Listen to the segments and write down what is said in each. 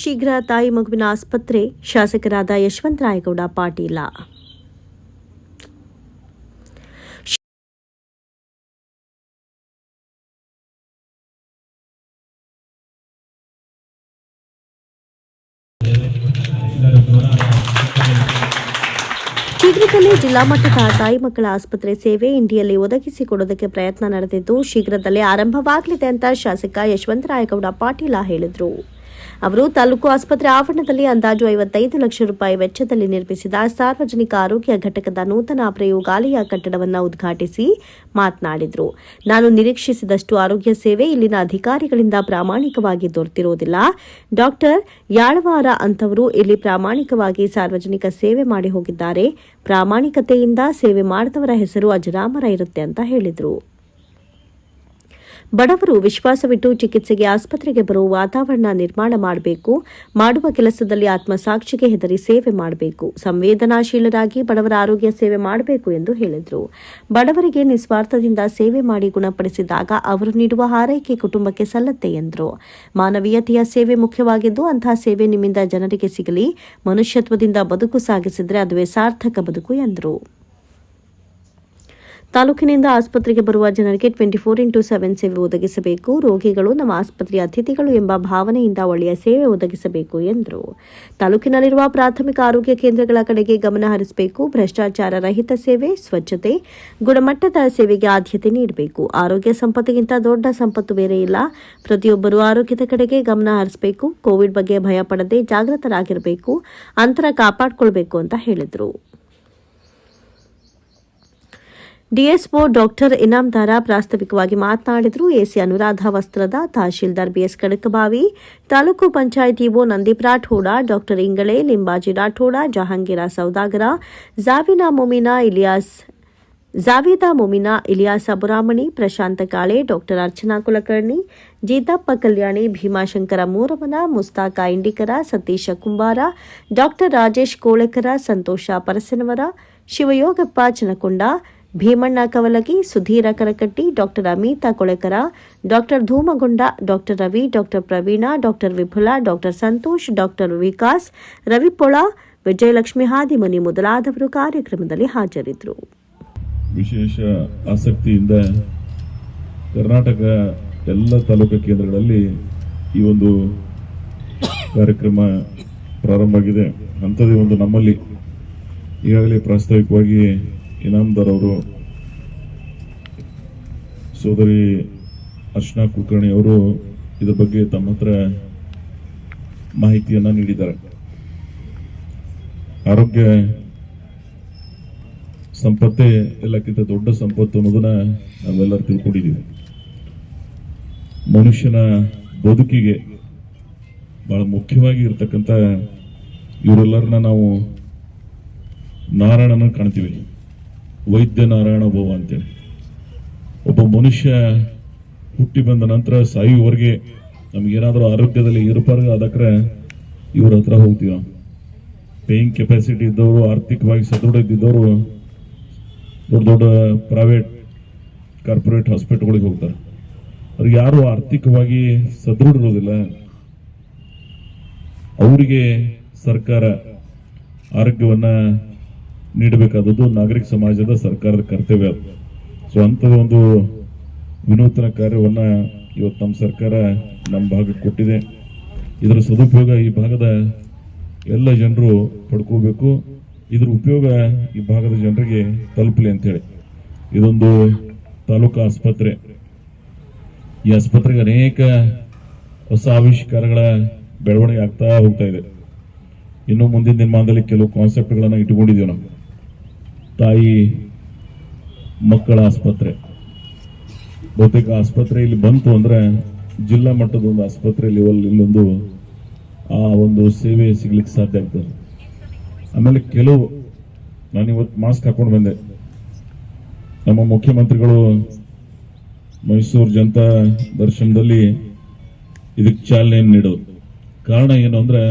ಶೀಘ್ರ ತಾಯಿ ಮಗುವಿನ ಆಸ್ಪತ್ರೆ ಶಾಸಕರಾದ ಯಶವಂತರಾಯಗೌಡ ಪಾಟೀಲ. ಶೀಘ್ರದಲ್ಲೇ ಜಿಲ್ಲಾ ಮಟ್ಟದ ತಾಯಿ ಮಕ್ಕಳ ಆಸ್ಪತ್ರೆ ಸೇವೆ ಇಂಡಿಯಲ್ಲಿ ಒದಗಿಸಿಕೊಡೋದಕ್ಕೆ ಪ್ರಯತ್ನ ನಡೆದಿದ್ದು ಶೀಘ್ರದಲ್ಲೇ ಆರಂಭವಾಗಲಿದೆ ಅಂತ ಶಾಸಕ ಯಶವಂತರಾಯಗೌಡ ಪಾಟೀಲ ಹೇಳಿದರು. ಅವರು ತಾಲೂಕು ಆಸ್ಪತ್ರೆ ಆವರಣದಲ್ಲಿ ಅಂದಾಜು ಐವತ್ತೈದು ಲಕ್ಷ ರೂಪಾಯಿ ವೆಚ್ಚದಲ್ಲಿ ನಿರ್ಮಿಸಿದ ಸಾರ್ವಜನಿಕ ಆರೋಗ್ಯ ಘಟಕದ ನೂತನ ಪ್ರಯೋಗಾಲಯ ಕಟ್ಟಡವನ್ನು ಉದ್ಘಾಟಿಸಿ ಮಾತನಾಡಿದರು. ನಾನು ನಿರೀಕ್ಷಿಸಿದಷ್ಟು ಆರೋಗ್ಯ ಸೇವೆ ಇಲ್ಲಿನ ಅಧಿಕಾರಿಗಳಿಂದ ಪ್ರಾಮಾಣಿಕವಾಗಿ ದೊರೆತಿರುವುದಿಲ್ಲ. ಡಾಕ್ಟರ್ ಯಾಳವಾರ ಅಂತವರು ಇಲ್ಲಿ ಪ್ರಾಮಾಣಿಕವಾಗಿ ಸಾರ್ವಜನಿಕ ಸೇವೆ ಮಾಡಿ ಹೋಗಿದ್ದಾರೆ. ಪ್ರಾಮಾಣಿಕತೆಯಿಂದ ಸೇವೆ ಮಾಡಿದವರ ಹೆಸರು ಅಜರಾಮರ ಇರುತ್ತೆ ಅಂತ ಹೇಳಿದರು. ಬಡವರು ವಿಶ್ವಾಸವಿಟ್ಟು ಚಿಕಿತ್ಸೆಗೆ ಆಸ್ಪತ್ರೆಗೆ ಬರುವ ವಾತಾವರಣ ನಿರ್ಮಾಣ ಮಾಡಬೇಕು, ಮಾಡುವ ಕೆಲಸದಲ್ಲಿ ಆತ್ಮಸಾಕ್ಷಿಗೆ ಹೆದರಿ ಸೇವೆ ಮಾಡಬೇಕು, ಸಂವೇದನಾಶೀಲರಾಗಿ ಬಡವರ ಆರೋಗ್ಯ ಸೇವೆ ಮಾಡಬೇಕು ಎಂದು ಹೇಳಿದರು. ಬಡವರಿಗೆ ನಿಸ್ವಾರ್ಥದಿಂದ ಸೇವೆ ಮಾಡಿ ಗುಣಪಡಿಸಿದಾಗ ಅವರು ನೀಡುವ ಹಾರೈಕೆ ಕುಟುಂಬಕ್ಕೆ ಸಲ್ಲತ್ತೆ ಎಂದರು. ಮಾನವೀಯತೆಯ ಸೇವೆ ಮುಖ್ಯವಾಗಿದ್ದು ಅಂತಹ ಸೇವೆ ನಿಮ್ಮಿಂದ ಜನರಿಗೆ ಸಿಗಲಿ, ಮನುಷ್ಯತ್ವದಿಂದ ಬದುಕು ಸಾಗಿಸಿದರೆ ಅದುವೇ ಸಾರ್ಥಕ ಬದುಕು ಎಂದರು. ತಾಲೂಕಿನಿಂದ ಆಸ್ಪತ್ರೆಗೆ ಬರುವ ಜನರಿಗೆ ಟ್ವೆಂಟಿ ಫೋರ್ ಇಂಟು ಸೆವೆನ್ ಸೇವೆ ಒದಗಿಸಬೇಕು. ರೋಗಿಗಳು ನಮ್ಮ ಆಸ್ಪತ್ರೆಯ ಅತಿಥಿಗಳು ಎಂಬ ಭಾವನೆಯಿಂದ ಒಳ್ಳೆಯ ಸೇವೆ ಒದಗಿಸಬೇಕು ಎಂದರು. ತಾಲೂಕಿನಲ್ಲಿರುವ ಪ್ರಾಥಮಿಕ ಆರೋಗ್ಯ ಕೇಂದ್ರಗಳ ಕಡೆಗೆ ಗಮನ ಹರಿಸಬೇಕು. ಭ್ರಷ್ಟಾಚಾರ ರಹಿತ ಸೇವೆ, ಸ್ವಚ್ಛತೆ, ಗುಣಮಟ್ಟದ ಸೇವೆಗೆ ಆದ್ಯತೆ ನೀಡಬೇಕು. ಆರೋಗ್ಯ ಸಂಪತ್ತಿಗಿಂತ ದೊಡ್ಡ ಸಂಪತ್ತು ಬೇರೆ ಇಲ್ಲ. ಪ್ರತಿಯೊಬ್ಬರು ಆರೋಗ್ಯದ ಕಡೆಗೆ ಗಮನ ಹರಿಸಬೇಕು. ಕೋವಿಡ್ ಬಗ್ಗೆ ಭಯ ಪಡದೆ ಜಾಗೃತರಾಗಿರಬೇಕು. ಅಂತರ ಕಾಪಾಡಿಕೊಳ್ಬೇಕು ಅಂತ ಹೇಳಿದರು. ಡಿಎಸ್ಒ ಡಾಕ್ಟರ್ ಇನಾಮ್ದಾರ ಪ್ರಾಸ್ತಾವಿಕವಾಗಿ ಮಾತನಾಡಿದರು, AC Anuradha Vastrad tahsildar BS Kadakbavi taluk panchayat EO Nandeep Rathod, doctor Ingale, Limbaji Rathod, Jahangir Saudagar, Javina Mumina Ilyas, Javeeda Mumina Ilyas Aburamani, Prashant Kale, doctor Archana Kulkarni, Jeetappa Kalyani, Bhimashankar Mooraman Mustak Indikar, Satish Kumbar, doctor Rajesh Kolakar, Santosh Parasanavar, Shivayogappa Chanakonda Bhimanna Kavalagi, Sudhir Karakatti, doctor Amita Kolekar, doctor Dhumagonda, doctor Ravi, doctor Praveen, doctor Vipul, doctor Santosh, doctor Vikas Ravipol Vijayalakshmi Hadimani ಮೊದಲಾದವರು ಕಾರ್ಯಕ್ರಮದಲ್ಲಿ ಹಾಜರಿದ್ದರು. ವಿಶೇಷ ಆಸಕ್ತಿಯಿಂದ ಕರ್ನಾಟಕ ಎಲ್ಲ ತಾಲೂಕು ಕೇಂದ್ರಗಳಲ್ಲಿ ಈ ಒಂದು ಕಾರ್ಯಕ್ರಮ ಪ್ರಾರಂಭ ಆಗಿದೆ. ಅಂಥದ್ದೇ ಒಂದು ನಮ್ಮಲ್ಲಿ ಈಗಾಗಲೇ ಪ್ರಾಸ್ತಾವಿಕವಾಗಿ ಇನಾಮದಾರ್ ಅವರು ಸೋದರಿ ಅರ್ಶನಾ ಕುಲಕರ್ಣಿ ಅವರು ಇದರ ಬಗ್ಗೆ ತಮ್ಮ ಹತ್ರ ಮಾಹಿತಿಯನ್ನ ನೀಡಿದ್ದಾರೆ. ಆರೋಗ್ಯ ಸಂಪತ್ತೇ ಎಲ್ಲಕ್ಕಿಂತ ದೊಡ್ಡ ಸಂಪತ್ತು ಅನ್ನೋದನ್ನ ನಾವೆಲ್ಲರೂ ತಿಳ್ಕೊಂಡಿದ್ದೀವಿ. ಮನುಷ್ಯನ ಬದುಕಿಗೆ ಬಹಳ ಮುಖ್ಯವಾಗಿ ಇರ್ತಕ್ಕಂಥ ಇವರೆಲ್ಲರನ್ನ ನಾವು ನಾರಾಯಣನ ಕಾಣ್ತೀವಿ. ವೈದ್ಯ ನಾರಾಯಣ ಭವ ಅಂತೇಳಿ. ಒಬ್ಬ ಮನುಷ್ಯ ಹುಟ್ಟಿ ಬಂದ ನಂತರ ಸಾಯುವವರೆಗೆ ನಮಗೇನಾದರೂ ಆರೋಗ್ಯದಲ್ಲಿ ಏರುಪಾರು ಅದಕ್ಕೆ ಇವ್ರ ಹತ್ರ ಹೋಗ್ತೀವ ಪೇಯಿಂಗ್ ಕೆಪಾಸಿಟಿ ಇದ್ದವರು, ಆರ್ಥಿಕವಾಗಿ ಸದೃಢ ಇದ್ದಿದ್ದವರು ದೊಡ್ಡ ದೊಡ್ಡ ಪ್ರೈವೇಟ್ ಕಾರ್ಪೊರೇಟ್ ಹಾಸ್ಪಿಟಲ್ಗಳಿಗೆ ಹೋಗ್ತಾರೆ. ಅವ್ರಿಗೆ ಯಾರು ಆರ್ಥಿಕವಾಗಿ ಸದೃಢ ಇರೋದಿಲ್ಲ ಅವರಿಗೆ ಸರ್ಕಾರ ಆರೋಗ್ಯವನ್ನ ನೀಡಬೇಕಾದದ್ದು ನಾಗರಿಕ ಸಮಾಜದ ಸರ್ಕಾರದ ಕರ್ತವ್ಯ ಅದು. ಸೊ ಅಂಥದ್ದು ಒಂದು ವಿನೂತನ ಕಾರ್ಯವನ್ನ ಇವತ್ತು ನಮ್ಮ ಸರ್ಕಾರ ನಮ್ಮ ಭಾಗಕ್ಕೆ ಕೊಟ್ಟಿದೆ. ಇದರ ಸದುಪಯೋಗ ಈ ಭಾಗದ ಎಲ್ಲ ಜನರು ಪಡ್ಕೋಬೇಕು. ಇದರ ಉಪಯೋಗ ಈ ಭಾಗದ ಜನರಿಗೆ ತಲುಪಲಿ ಅಂತೇಳಿ. ಇದೊಂದು ತಾಲೂಕು ಆಸ್ಪತ್ರೆ. ಈ ಆಸ್ಪತ್ರೆಗೆ ಅನೇಕ ಹೊಸ ಆವಿಷ್ಕಾರಗಳ ಬೆಳವಣಿಗೆ ಆಗ್ತಾ ಹೋಗ್ತಾ ಇದೆ. ಇನ್ನು ಮುಂದಿನ ದಿನಮಾನದಲ್ಲಿ ಕೆಲವು ಕಾನ್ಸೆಪ್ಟ್ಗಳನ್ನು ಇಟ್ಕೊಂಡಿದ್ದೀವಿ ನಾವು. ತಾಯಿ, ಮಕ್ಕಳ ಆಸ್ಪತ್ರೆ. ಬಹುತೇಕ ಆಸ್ಪತ್ರೆ ಇಲ್ಲಿ ಬಂತು ಅಂದ್ರೆ ಜಿಲ್ಲಾ ಮಟ್ಟದ ಒಂದು ಆಸ್ಪತ್ರೆ ಲೆವೆಲ್ ಇಲ್ಲೊಂದು, ಆ ಒಂದು ಸೇವೆ ಸಿಗ್ಲಿಕ್ಕೆ ಸಾಧ್ಯ ಆಗ್ತದೆ. ಆಮೇಲೆ ಕೆಲವು, ನಾನು ಇವತ್ತು ಮಾಸ್ಕ್ ಹಾಕೊಂಡು ಬಂದೆ. ನಮ್ಮ ಮುಖ್ಯಮಂತ್ರಿಗಳು ಮೈಸೂರು ಜನತಾ ದರ್ಶನದಲ್ಲಿ ಇದಕ್ಕೆ ಚಾಲನೆ ನೀಡೋದು. ಕಾರಣ ಏನು ಅಂದ್ರೆ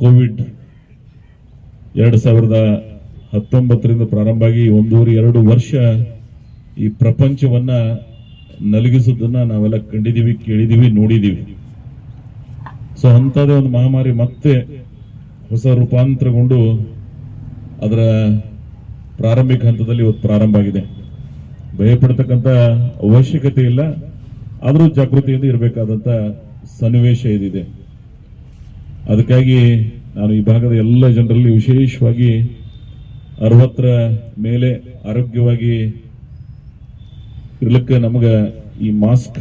ಕೋವಿಡ್ ಎರಡು ಸಾವಿರದ ಹತ್ತೊಂಬತ್ತರಿಂದ ಪ್ರಾರಂಭ ಆಗಿ ಒಂದೂವರೆ, ಎರಡು ವರ್ಷ ಈ ಪ್ರಪಂಚವನ್ನ ನಲಗಿಸೋದನ್ನ ನಾವೆಲ್ಲ ಕಂಡಿದೀವಿ ಕೇಳಿದೀವಿ ನೋಡಿದೀವಿ ಸೊ ಅಂಥದ್ದೇ ಒಂದು ಮಹಾಮಾರಿ ಮತ್ತೆ ಹೊಸ ರೂಪಾಂತರಗೊಂಡು ಅದರ ಪ್ರಾರಂಭಿಕ ಹಂತದಲ್ಲಿ ಇವತ್ತು ಪ್ರಾರಂಭ ಆಗಿದೆ. ಭಯಪಡ್ತಕ್ಕಂಥ ಅವಶ್ಯಕತೆ ಇಲ್ಲ, ಆದರೂ ಜಾಗೃತಿಯಿಂದ ಇರಬೇಕಾದಂತ ಸನ್ನಿವೇಶ ಇದಿದೆ. ಅದಕ್ಕಾಗಿ ನಾನು ಈ ಭಾಗದ ಎಲ್ಲ ಜನರಲ್ಲಿ ವಿಶೇಷವಾಗಿ ಅರವತ್ತರ ಮೇಲೆ ಆರೋಗ್ಯವಾಗಿ ಇರ್ಲಿಕ್ಕೆ ನಮಗೆ ಈ ಮಾಸ್ಕ್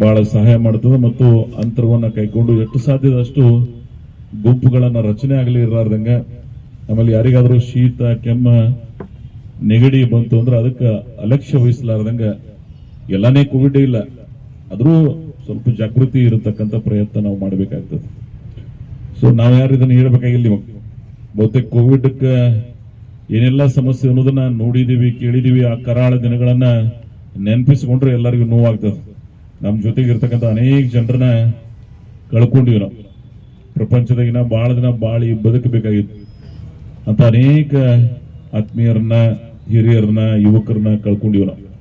ಬಹಳ ಸಹಾಯ ಮಾಡ್ತದೆ ಮತ್ತು ಅಂತರವನ್ನ ಕೈಕೊಂಡು ಎಷ್ಟು ಸಾಧ್ಯದಷ್ಟು ಗುಂಪುಗಳನ್ನು ರಚನೆ ಆಗಲಿ ಇರಲಾರ್ದಂಗ ಆಮೇಲೆ ಯಾರಿಗಾದರೂ ಶೀತ, ಕೆಮ್ಮ, ನೆಗಡಿ ಬಂತು ಅಂದ್ರೆ ಅದಕ್ಕೆ ಅಲಕ್ಷ್ಯ ವಹಿಸಲಾರ್ದಂಗ ಎಲ್ಲಾನೇ ಕೋವಿಡ್ ಇಲ್ಲ. ಆದರೂ ಸ್ವಲ್ಪ ಜಾಗೃತಿ ಇರತಕ್ಕಂಥ ಪ್ರಯತ್ನ ನಾವು ಮಾಡಬೇಕಾಗ್ತದೆ. ಸೊ ನಾವು ಯಾರು ಇದನ್ನು ಹೇಳ್ಬೇಕಾಗಿಲ್ಲ ಬಹುತೇಕ ಕೋವಿಡ್ಕ್ಕೆ ಏನೆಲ್ಲ ಸಮಸ್ಯೆ ಅನ್ನೋದನ್ನ ನೋಡಿದೀವಿ, ಕೇಳಿದೀವಿ, ಆ ಕರಾಳ ದಿನಗಳನ್ನ ನೆನಪಿಸಿಕೊಂಡ್ರೆ ಎಲ್ಲರಿಗೂ ನೋವಾಗ್ತದೆ. ನಮ್ಮ ಜೊತೆಗೆ ಇರ್ತಕ್ಕಂಥ ಅನೇಕ ಜನರನ್ನ ಕಳ್ಕೊಂಡಿವಿ ನಾವು. ಪ್ರಪಂಚದಾಗಿನ ಭಾಳ ದಿನ ಬಾಳಿ ಬದುಕಬೇಕಾಗಿತ್ತು. ಅಂತ ಅನೇಕ ಆತ್ಮೀಯರನ್ನ, ಹಿರಿಯರನ್ನ, ಯುವಕರನ್ನ ಕಳ್ಕೊಂಡಿವಿ ನಾವು.